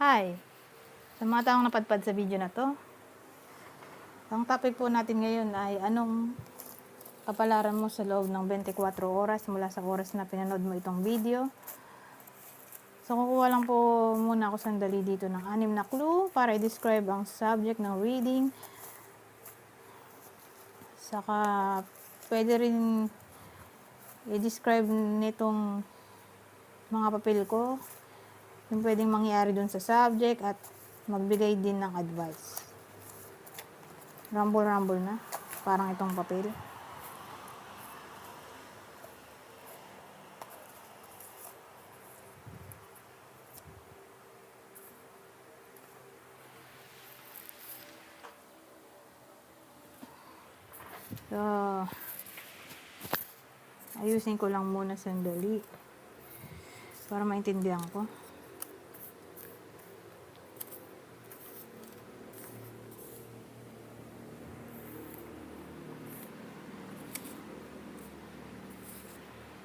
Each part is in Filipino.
Hi! Sa mga taong napadpad sa video na to, ang topic po natin ngayon ay anong kapalaran mo sa loob ng 24 oras mula sa oras na pinanood mo itong video. So, kukuha lang po muna ako sandali dito ng anim na clue para i-describe ang subject ng reading. Saka, pwede rin i-describe nitong mga papel ko yung pwedeng mangyari dun sa subject at magbigay din ng advice. Rumble-rumble na. Parang itong papel. So, ayusin ko lang muna sandali para maintindihan ko.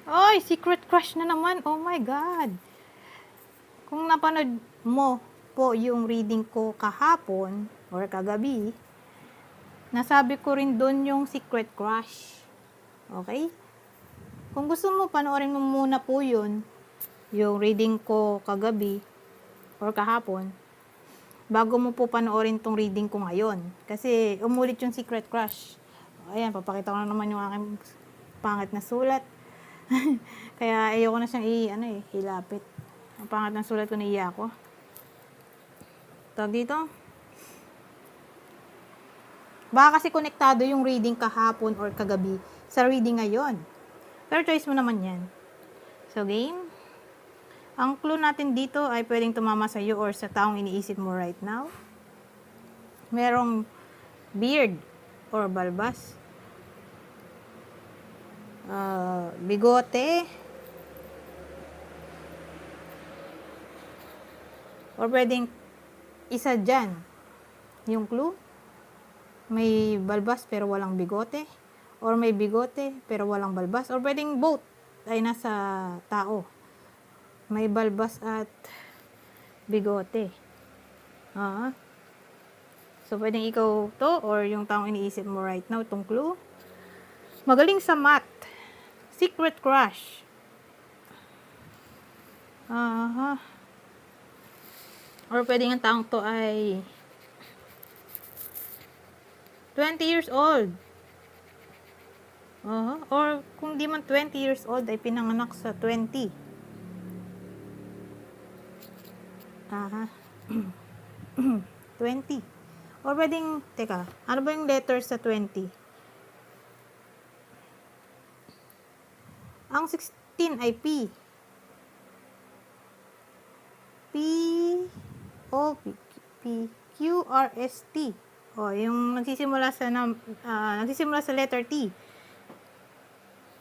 Ay, secret crush na naman. Oh my God. Kung napanood mo po yung reading ko kahapon or kagabi, nasabi ko rin doon yung secret crush. Okay? Kung gusto mo, panoorin mo muna po yun, yung reading ko kagabi or kahapon, bago mo po panoorin tong reading ko ngayon. Kasi umulit yung secret crush. Ayan, papakita ko na naman yung aking pangit na sulat. Kaya ayoko na siyang i, ano eh, hilapit. Ang pangat ng sulat ko naiya ako. Tawag dito. Baka kasi konektado yung reading kahapon or kagabi sa reading ngayon. Pero choice mo naman yan. So, game. Ang clue natin dito ay pwedeng tumama sa iyo or sa taong iniisip mo right now. Merong beard or balbas ah, bigote, or pwedeng isa dyan, yung clue, may balbas pero walang bigote, or may bigote pero walang balbas, or pwedeng both ay nasa tao. May balbas at bigote. Ah. So, pwedeng ikaw to or yung taong iniisip mo right now, itong clue. Magaling sa math. Secret crush. Aha. Or pwedeng ang taong to ay 20 years old. Aha. Or kung di man 20 years old ay pinanganak sa 20. Aha. 20. Or pwedeng, teka, ano ba yung letters sa 20? Ang 16 ay P. P O P, P Q R S T. O, yung nagsisimula sa num- ah, nagsisimula sa letter T.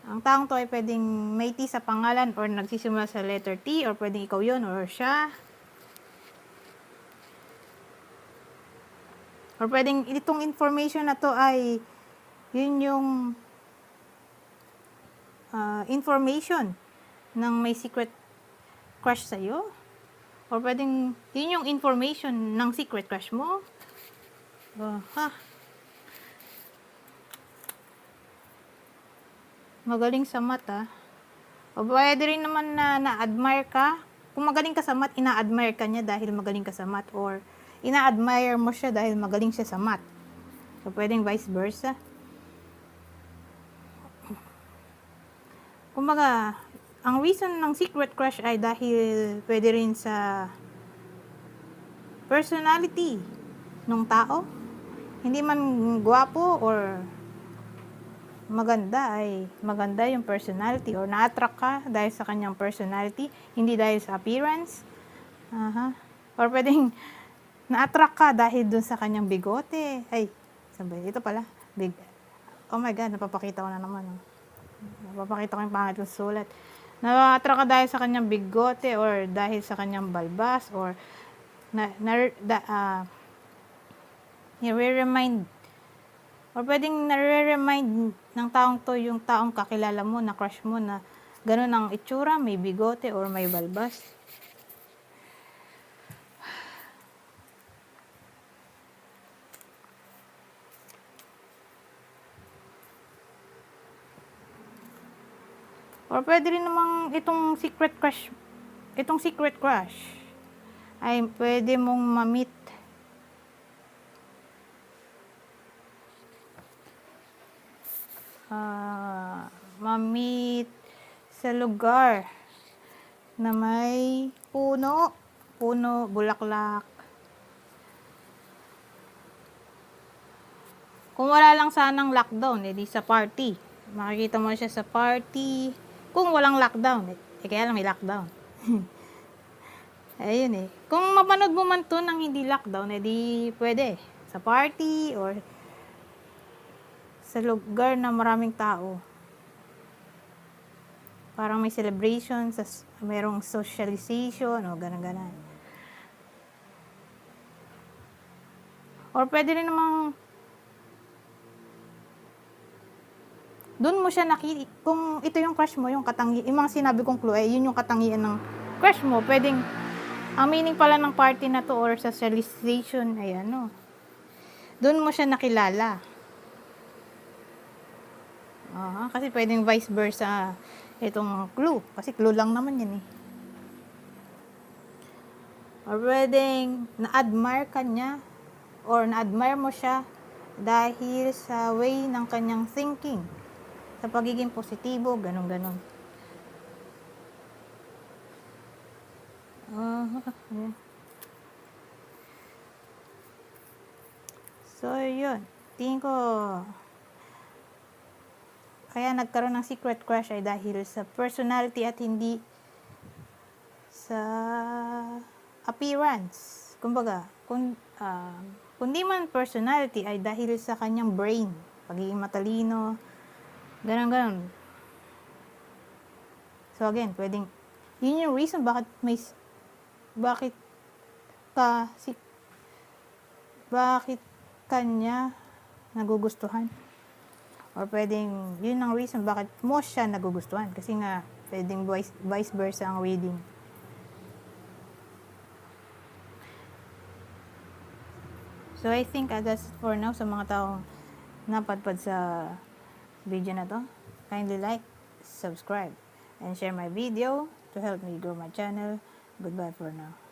Ang taong to ay pwedeng may T sa pangalan or nagsisimula sa letter T or pwedeng ikaw yun or siya. Or pwedeng itong information na to ay yun yung ah, information ng may secret crush sa'yo. Or pwedeng, yun yung information ng secret crush mo. Oh, ha. Magaling sa mata. O pwede rin naman na na-admire ka. Kung magaling ka sa mat, ina-admire ka niya dahil magaling ka sa mat. Or ina-admire mo siya dahil magaling siya sa mat. So, pwedeng vice versa. Kumbaga, ang reason ng secret crush ay dahil pwede rin sa personality ng tao. Hindi man gwapo or maganda ay maganda yung personality or na-attract ka dahil sa kanyang personality, hindi dahil sa appearance. Aha. Or pwedeng na-attract ka dahil dun sa kanyang bigote. Ay, sabay, ito pala. Big. Oh my God, napapakita ko na naman. Oh. Napapakita ko yung pangit kong sulat. Na-attract ka dahil sa kanyang bigote or dahil sa kanyang balbas or na, na, da, uh, nire-remind or pwedeng nare-remind ng taong to yung taong kakilala mo, na crush mo na ganun ang itsura, may bigote or may balbas. Or pwede rin namang itong secret crush, itong secret crush, ay pwede mong ma-meet. Ah, ma-meet sa lugar na may puno, puno, bulaklak. Kung wala lang sanang lockdown, edi sa party. Makikita mo siya sa party. Kung walang lockdown, eh, eh kaya lang may lockdown. Ayun eh. Kung mapanood mo man to ng hindi lockdown, edi pwede. Sa party or sa lugar na maraming tao. Parang may celebration, sa, merong socialization, o ganun-ganan. Or pwede rin namang doon mo siya nakiki... Kung ito yung crush mo, yung katangi... Yung mga sinabi kong clue, eh, yun yung katangian ng crush mo. Pwedeng, ang meaning pala ng party na to or socialization, ay ano, doon mo siya nakilala. Aha, kasi pwedeng vice versa itong clue. Kasi clue lang naman yan eh. Or pwedeng na-admire ka niya or na-admire mo siya dahil sa way ng kanyang thinking. Sa pagiging positibo, ganun Ah, yeah. So, yun. Tingin ko, kaya nagkaroon ng secret crush ay dahil sa personality at hindi sa appearance. Kumbaga, kung, ah, kundi man personality ay dahil sa kanyang brain, pagiging matalino, ganun ganon. So again, pwedeng, yun yung reason bakit may, bakit ka, si, bakit kanya nagugustuhan. Or pwedeng, yun ang reason bakit mo siya nagugustuhan. Kasi nga, pwedeng vice, vice versa ang reading. So, I think uh, that's for now sa mga taong napadpad sa video na to. Kindly like, subscribe, and share my video to help me grow my channel. Goodbye for now.